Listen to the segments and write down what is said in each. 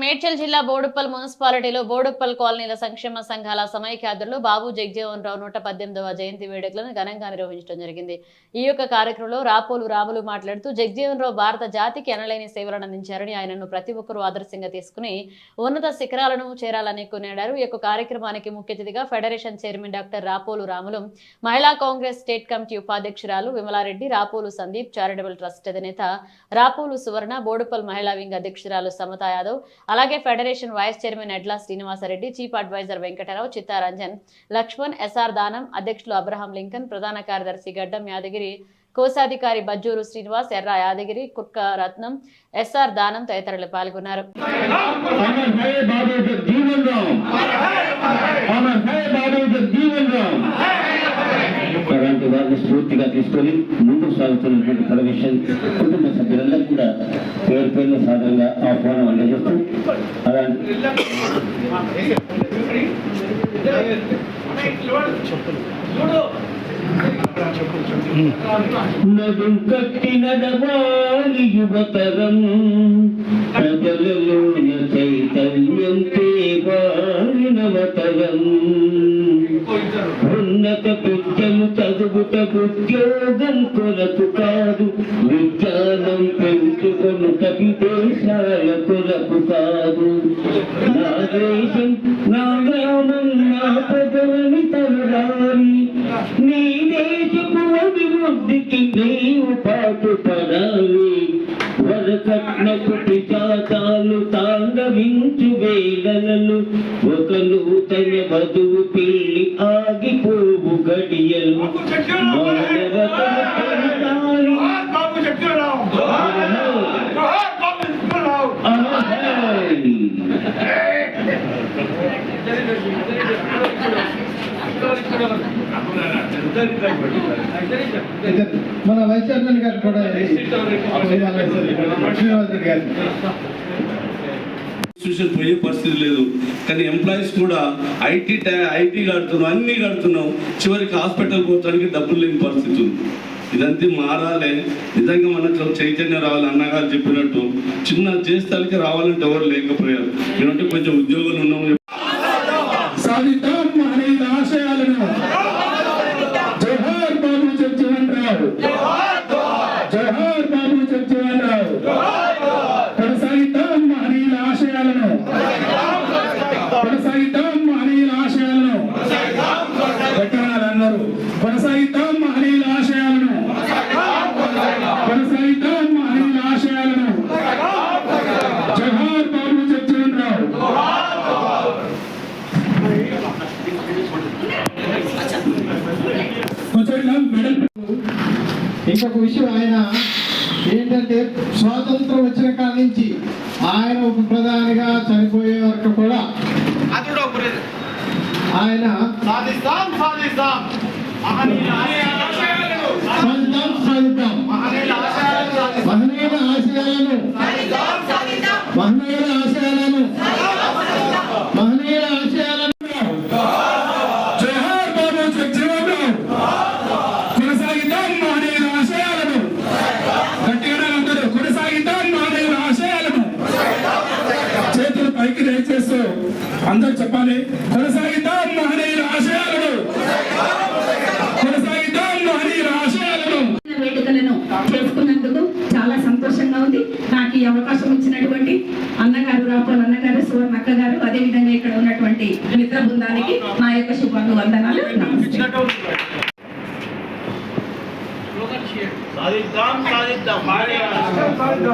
మేడ్చల్ జిల్లా బోడుప్పల్ మున్సిపాలిటీలో బోడుప్పల్ కాలనీల సంక్షేమ సంఘాల సమైక్యాదులు బాబు జగజీవన్ రావు నూట పద్దెనిమిదవ జయంతి వేడుకలను ఘనంగా నిర్వహించడం జరిగింది. ఈ యొక్క కార్యక్రమంలో రాపోలు రాములు మాట్లాడుతూ జగజీవన్ రావు భారత జాతికి ఎనలేని సేవలను అందించారని ఆయనను ప్రతి ఒక్కరూ ఆదర్శంగా తీసుకుని ఉన్నత శిఖరాలను చేరాలని కొనియాడారు. ఈ యొక్క కార్యక్రమానికి ముఖ్య అతిథిగా federation chairman doctor Rapolu Ramulu మహిళా కాంగ్రెస్ స్టేట్ కమిటీ ఉపాధ్యక్షురాలు విమలారెడ్డి రాపోలు సందీప్ చారిటబుల్ ట్రస్ట్ అధినేత రాపోలు సువర్ణ బోడుపల్ మహిళా వింగ్ అధ్యక్షురాలు సమతా యాదవ్ అలాగే federation vice chairman Edla Srinivasa Reddy chief advisor Venkata Rao Chittaranjan Lakshman S R Danam అధ్యక్షులు అబ్రహాం లింకన్ ప్రధాన కార్యదర్శి గడ్డం యాదగిరి కోశాధికారి బజ్జూరు శ్రీనివాస్ ఎర్ర యాదగిరి కుక్క రత్నం ఎస్ఆర్ దానం తదితరులు పాల్గొన్నారు. జీవన్ రామ్. అలాంటి వారిని స్ఫూర్తిగా తీసుకొని ముందుకు సాగుతున్నటువంటి ఫెడరేషన్ కుటుంబ సభ్యులందరూ కూడా పేరు పేరున సాధారణంగా ఆహ్వానం అందజేస్తూ అలాంటి నదుం కట్టి నడవాలి యువతరం ప్రజలలోన చైతన్యం తేవాలి నవతరం. ఉన్నత విద్యను ఉద్యోగం కొరకు కాదు విజ్ఞానం పెంచుకొనుట విదేశాల కొరకు కాదు నా దేశం నా గ్రామం నా ప్రజలని తలరాలి నీ దేశపు అభివృద్ధికి నీవు పాటుపడాలి. వరకట్నపు పిశాచాలు తాండవించు వేళలలో ఒక నూతన వధువు పెళ్ళి ఆగిపోవు గడియలు. మన వైస్ చైర్మన్ గారు కూడా గారు ఇన్స్టిట్యూషన్ పోయే పరిస్థితి లేదు. కానీ ఎంప్లాయీస్ కూడా ఐటీ ఐటీ కడుతున్నాం అన్ని కడుతున్నాం. చివరికి హాస్పిటల్ పోవడానికి డబ్బులు లేని పరిస్థితి ఉంది. ఇదంతా మారాలే. నిజంగా మనకు చైతన్యం రావాలి అన్నగారు చెప్పినట్టు. చిన్న చేస్తానికి రావాలంటే ఎవరు లేకపోయారు. ఎందుకంటే కొంచెం ఉద్యోగులు ఉన్నాము సాధిద్దాం మహనీయుల ఆశయాలను జవహర్ బాబు జగజీవన్ రావు జవహర్ బాబు జగజీవన్ రావు కొనసాగిద్దాం మహనీయుల ఆశయాలను కొనసాగిద్దాం మహనీయుల ఆశయాలను పెట్టాలి అందరూ కొనసాగిద్దాం మహనీయుల ఆశయాలను కొనసాగిద్దాం మహనీయుల ఆశయాలను జవహర్ బాబు జగజీవన్ రావు కొంచెం ఇలా మెడల్ ఇంకొక విషయం ఆయన ఏంటంటే స్వాతంత్రం వచ్చిన కాడ నుంచి ఆయన ఒక ప్రధానిగా చనిపోయే వరకు కూడా ఆయన సాధిస్తాం సాధిస్తాం. మహనీయుల ఆశయాలను సాధిద్దాం సాధిద్దాం మహనీయుల ఆశయాలను సాధిస్తాం. మహనీయుల ఆశయాలను మహనీయుల ఆశయాలను మహనీయుల ఆశయాలను జవహర్ బాబు జగజీవన్ రావు కొనసాగిద్దాం మహనీయుల ఆశయాలను గట్టిగా అందరూ కొనసాగిద్దాం మహనీయుల ఆశయాలను చేతులు పైకి దయచేస్తూ అందరూ చెప్పాలి కొనసాగిద్దాం మహనీయుల ఆశయాలను కొనసాగిద్దాం మహనీయుల ఆశయాలను వేడుకలను చేసుకున్నందుకు చాలా సంతోషంగా ఉంది నాకు ఈ అవకాశం ఇచ్చినటువంటి అన్నగారు రాపోల్ అన్నగారు సువర్ణ అక్క గారు అదేవిధంగా ఇక్కడ ఉన్నటువంటి మిత్ర బృందానికి నా యొక్క శుభాభివందనాలు నమస్తే సాధిద్దాం సాధిద్దాం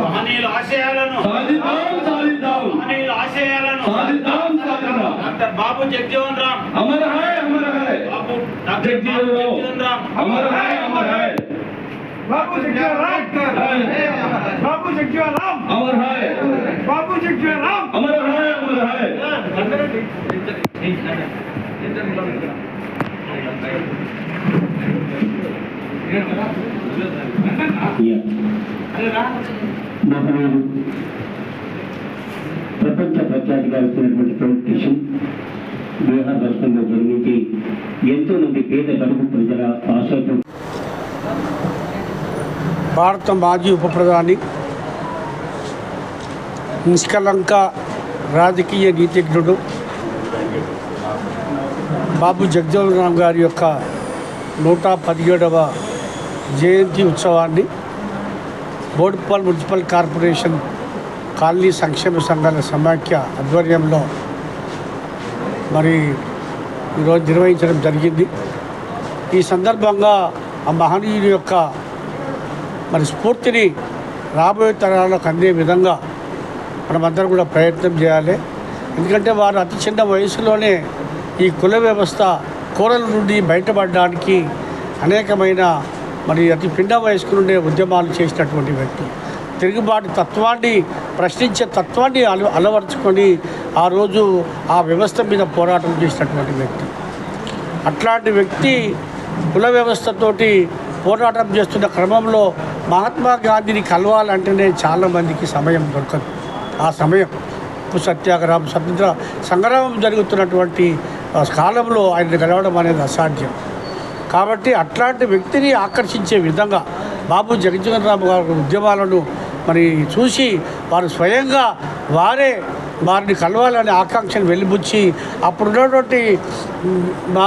మహనీయుల ఆశయాలను సాధిద్దాం సాధిద్దాం మహనీయుల ఆశయాలను సాధిద్దాం సాధిద్దాం డాక్టర్ బాబు జగజీవన్ రామ్ అమర హై అమర హై బాబు డాక్టర్ బాబు జగజీవన్ రామ్ అమర హై అమర హై బాబు జగజీవన్ రామ్ బాబు జగజీవన్ రామ్ అమర హై బాబు జగజీవన్ రామ్ అమర హై అమర హై ప్రపంచ ప్రఖ్యాతిగా వచ్చినటువంటి పొలిటీషియన్ బీహార్ రాష్ట్రంలో జన్మించి ఎంతో మంది పేద కడుపు ప్రజల ఆశతో భారత మాజీ ఉప ప్రధాని నిష్కలంక రాజకీయ నీతిజ్ఞుడు బాబు జగజీవనరామ్ గారి యొక్క నూట పదిహేడవ జయంతి ఉత్సవాన్ని బోడుపాల్ మున్సిపల్ కార్పొరేషన్ కాలనీ సంక్షేమ సంఘాల సమాఖ్య ఆధ్వర్యంలో మరి ఈరోజు నిర్వహించడం జరిగింది. ఈ సందర్భంగా ఆ మహనీయుడి యొక్క మరి స్ఫూర్తిని రాబోయే తరాలకు అందే విధంగా మనమందరం కూడా ప్రయత్నం చేయాలి. ఎందుకంటే వారు అతి చిన్న వయసులోనే ఈ కుల వ్యవస్థ కూరల నుండి బయటపడడానికి అనేకమైన మరి అతి పిండ వయస్కు నుండే ఉద్యమాలు చేసినటువంటి వ్యక్తి. తిరుగుబాటు తత్వాన్ని ప్రశ్నించే తత్వాన్ని అల అలవరుచుకొని ఆ రోజు ఆ వ్యవస్థ మీద పోరాటం చేసినటువంటి వ్యక్తి. అట్లాంటి వ్యక్తి కుల వ్యవస్థతోటి పోరాటం చేస్తున్న క్రమంలో మహాత్మా గాంధీని కలవాలంటేనే చాలామందికి సమయం దొరకదు. ఆ సమయం ఉప్పు సత్యాగ్రహం స్వతంత్ర సంగ్రామం జరుగుతున్నటువంటి కాలంలో ఆయన కలవడం అనేది అసాధ్యం. కాబట్టి అట్లాంటి వ్యక్తిని ఆకర్షించే విధంగా బాబు జగజ్జీవన్ గారి ఉద్యమాలను మరి చూసి వారు స్వయంగా వారే వారిని కలవాలనే ఆకాంక్షను వెలిబుచ్చి అప్పుడున్నటువంటి మా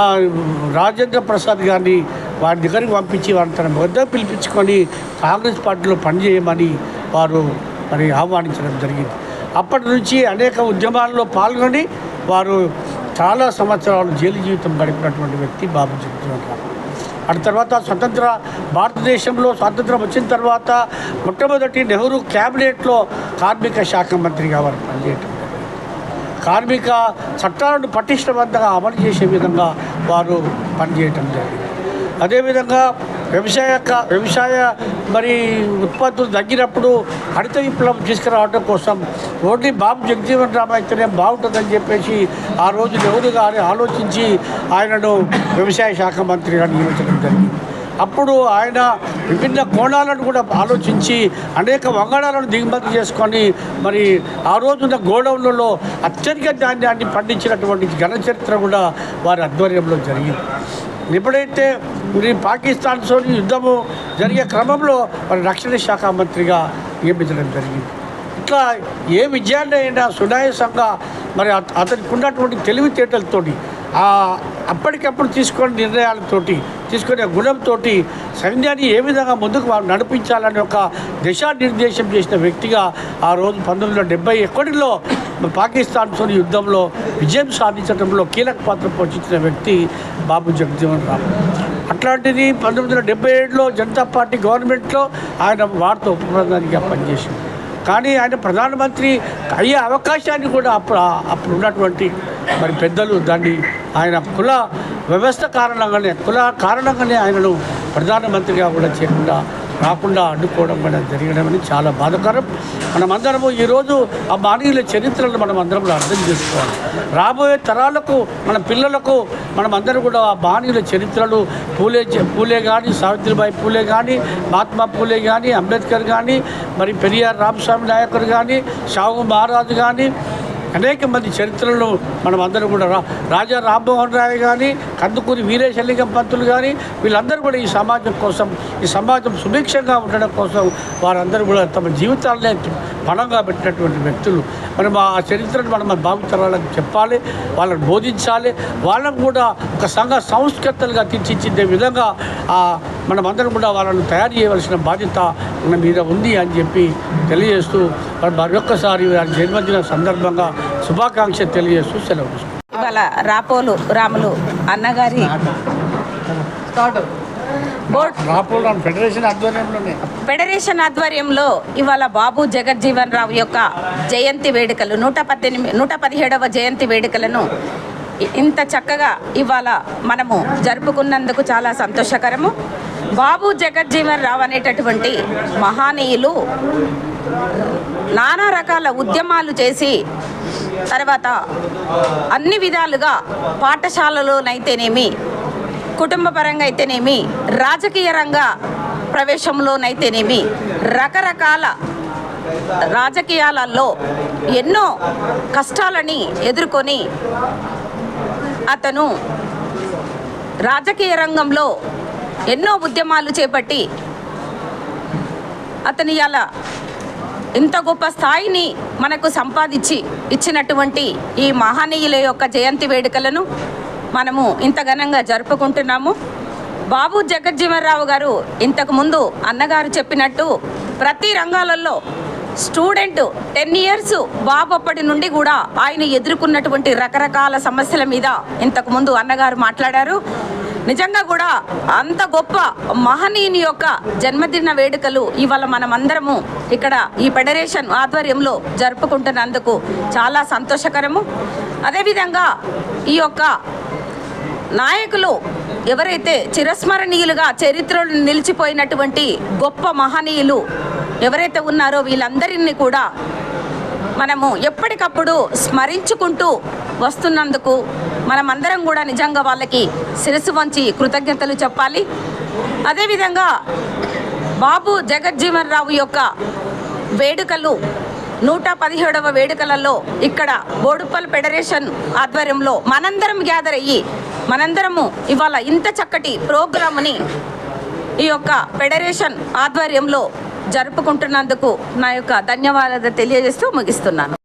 రాజేంద్ర ప్రసాద్ గారిని వారి దగ్గరికి పంపించి వారిని తన వద్ద పిలిపించుకొని కాంగ్రెస్ పార్టీలో పనిచేయమని వారు మరి ఆహ్వానించడం జరిగింది. అప్పటి నుంచి అనేక ఉద్యమాల్లో పాల్గొని వారు చాలా సంవత్సరాలు జైలు జీవితం గడిపినటువంటి వ్యక్తి బాబు జగజ్జీవన్ రామ్ అటు తర్వాత స్వతంత్ర భారతదేశంలో స్వాతంత్రం వచ్చిన తర్వాత మొట్టమొదటి నెహ్రూ క్యాబినెట్లో కార్మిక శాఖ మంత్రిగా వారు పనిచేయటం. కార్మిక చట్టాలను పటిష్టవంతంగా అమలు చేసే విధంగా వారు పనిచేయటం జరిగింది. అదేవిధంగా వ్యవసాయ క- వ్యవసాయ మరి ఉత్పత్తులు తగ్గినప్పుడు హరిత విప్లవం తీసుకురావడం కోసం ఓన్లీ బాబు జగజీవన్ రామ్ అయితేనే బాగుంటుందని చెప్పేసి ఆ రోజు నెహ్రూ గారు ఆలోచించి ఆయనను వ్యవసాయ శాఖ మంత్రిగా నియమించడం జరిగింది. అప్పుడు ఆయన విభిన్న కోణాలను కూడా ఆలోచించి అనేక వంగడాలను దిగుమతి చేసుకొని మరి ఆ రోజున్న గోడౌన్లలో అత్యధిక ధాన్యాన్ని పండించినటువంటి ఘన చరిత్ర కూడా వారి ఆధ్వర్యంలో జరిగింది. ఎప్పుడైతే మరి పాకిస్తాన్తో యుద్ధము జరిగే క్రమంలో మరి రక్షణ శాఖ మంత్రిగా నియమించడం జరిగింది. ఇట్లా ఏ విజయాన్ని అయినా సునాయాసంగా మరి అతనికి ఉన్నటువంటి తెలివితేటలతోటి అప్పటికప్పుడు తీసుకునే నిర్ణయాలతోటి తీసుకునే గుణంతో సైన్యాన్ని ఏ విధంగా ముందుకు నడిపించాలని ఒక దిశానిర్దేశం చేసిన వ్యక్తిగా ఆ రోజు పంతొమ్మిది వందల డెబ్బై ఒకటిలో పాకిస్తాన్తో యుద్ధంలో విజయం సాధించడంలో కీలక పాత్ర పోషించిన వ్యక్తి బాబు జగజ్జీవన్ రామ్ అట్లాంటిది పంతొమ్మిది వందల డెబ్బై ఏడులో జనతా పార్టీ గవర్నమెంట్లో ఆయన వార్త ఉపప్రధానిగా పనిచేసింది కానీ ఆయన ప్రధానమంత్రి అయ్యే అవకాశాన్ని కూడా అప్పుడు అప్పుడు ఉన్నటువంటి మరి పెద్దలు దాన్ని ఆయన కుల వ్యవస్థ కారణంగానే కుల కారణంగానే ఆయనను ప్రధానమంత్రిగా కూడా చేయకుండా రాకుండా అడ్డుకోవడం కూడా జరగడం అనేది చాలా బాధకరం. మనమందరము ఈరోజు ఆ మానవుల చరిత్రను మనం అందరం అర్థం చేసుకోవాలి. రాబోయే తరాలకు మన పిల్లలకు మనం అందరం కూడా ఆ బాణీల చరిత్రలు పూలే పూలే కానీ సావిత్రిబాయి పూలే కానీ మహాత్మా పూలే కానీ అంబేద్కర్ కానీ మరి పెరియార్ రామస్వామి నాయకర్ కానీ షాహు మహారాజు కానీ అనేక మంది చరిత్రలో మనం అందరం కూడా రా రాజా రామ్మోహన్ రాయ్ కానీ కందుకూరి వీరేశలింగం పంతులు కానీ వీళ్ళందరూ కూడా ఈ సమాజం కోసం ఈ సమాజం సుభిక్షంగా ఉండడం కోసం వారందరూ కూడా తమ జీవితాలనే పణంగా పెట్టినటువంటి వ్యక్తులు. మనం ఆ చరిత్రను మనం భావితరాలకు చెప్పాలి వాళ్ళని బోధించాలి వాళ్ళకు కూడా ఒక సంఘ సంస్కర్తలుగా తీర్చిదిద్దే విధంగా మనమందరం కూడా వాళ్ళను తయారు చేయవలసిన బాధ్యత మీద ఉంది అని చెప్పి తెలియజేస్తూ మరి మరొక్కసారి వారి జన్మదిన సందర్భంగా శుభాకాంక్ష తెలియజేస్తూ సెలవు. ఇవాళ రాపోలు రాములు అన్నగారి ఫెడరేషన్ ఆధ్వర్యంలో ఇవాళ బాబు జగజ్జీవన్ రావు యొక్క జయంతి వేడుకలు నూట పద్దెనిమిది నూట పదిహేడవ జయంతి వేడుకలను ఇంత చక్కగా ఇవాళ మనము జరుపుకున్నందుకు చాలా సంతోషకరము. బాబు జగజ్జీవన్ రావు అనేటటువంటి మహానీయులు నానా రకాల ఉద్యమాలు చేసి తర్వాత అన్ని విధాలుగా పాఠశాలలోనైతేనేమి కుటుంబ పరంగా అయితేనేమి రాజకీయ రంగ ప్రవేశంలోనైతేనేమి రకరకాల రాజకీయాలలో ఎన్నో కష్టాలని ఎదుర్కొని అతను రాజకీయ రంగంలో ఎన్నో ఉద్యమాలు చేపట్టి అతని అలా ఇంత గొప్ప స్థాయిని మనకు సంపాదించి ఇచ్చినటువంటి ఈ మహనీయుల యొక్క జయంతి వేడుకలను మనము ఇంత ఘనంగా జరుపుకుంటున్నాము. బాబు జగజ్జీవనరావు గారు ఇంతకుముందు అన్నగారు చెప్పినట్టు ప్రతి రంగాలలో స్టూడెంట్ టెన్ ఇయర్స్ బాబు అప్పటి నుండి కూడా ఆయన ఎదుర్కొన్నటువంటి రకరకాల సమస్యల మీద ఇంతకుముందు అన్నగారు మాట్లాడారు. నిజంగా కూడా అంత గొప్ప మహనీయుని యొక్క జన్మదిన వేడుకలు ఇవాళ మనమందరము ఇక్కడ ఈ ఫెడరేషన్ ఆధ్వర్యంలో జరుపుకుంటున్నందుకు చాలా సంతోషకరము. అదేవిధంగా ఈ యొక్క నాయకులు ఎవరైతే చిరస్మరణీయులుగా చరిత్రలో నిలిచిపోయినటువంటి గొప్ప మహనీయులు ఎవరైతే ఉన్నారో వీళ్ళందరినీ కూడా మనము ఎప్పటికప్పుడు స్మరించుకుంటూ వస్తున్నందుకు మనమందరం కూడా నిజంగా వాళ్ళకి శిరస్సు వంచి కృతజ్ఞతలు చెప్పాలి. అదేవిధంగా బాబు జగజ్జీవన్ రావు యొక్క వేడుకలు నూట పదిహేడవ వేడుకలలో ఇక్కడ బోడుప్పల్ ఫెడరేషన్ ఆధ్వర్యంలో మనందరం గ్యాదర్ అయ్యి మనందరము ఇవాళ ఇంత చక్కటి ప్రోగ్రామ్ని ఈ యొక్క ఫెడరేషన్ ఆధ్వర్యంలో జరుపుకుంటున్నందుకు నా యొక్క ధన్యవాదాలు తెలియజేస్తూ ముగిస్తున్నాను.